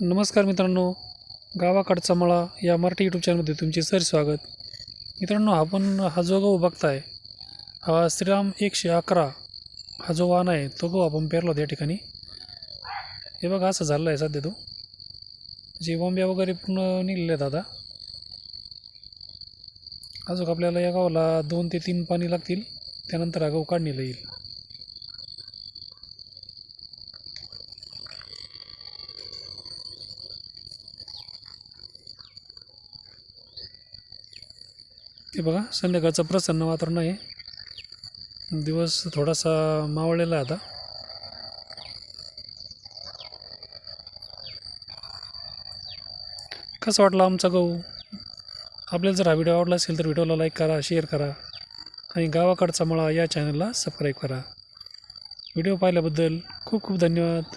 नमस्कार मित्रांनो गावाकडचा मळा या मराठी यूट्यूब चॅनलमध्ये तुमचे सर स्वागत. मित्रांनो आपण हा जो गहू बघताय हा श्रीराम एकशे अकरा हा जो वाण आहे तो गहू आपण पेरला होता या ठिकाणी. हे बघा असं झालं आहे सध्या तो. जे बॉम्ब्या वगैरे पूर्ण निघलेले दादा आता. अजून आपल्याला या गावाला दोन ते तीन पाणी लागतील त्यानंतर हा गहू काढणीला येईल. ते बघा संध्याकाळचं प्रसन्न वातावरण आहे. दिवस थोडासा मावळलेला आहे आता. कसं वाटलं आमचा गहू? आपल्याला जर हा व्हिडिओ आवडला असेल तर व्हिडिओला लाईक करा शेअर करा आणि गावाकडचा मळा या चॅनलला सबस्क्राईब करा. व्हिडिओ पाहिल्याबद्दल खूप खूप धन्यवाद.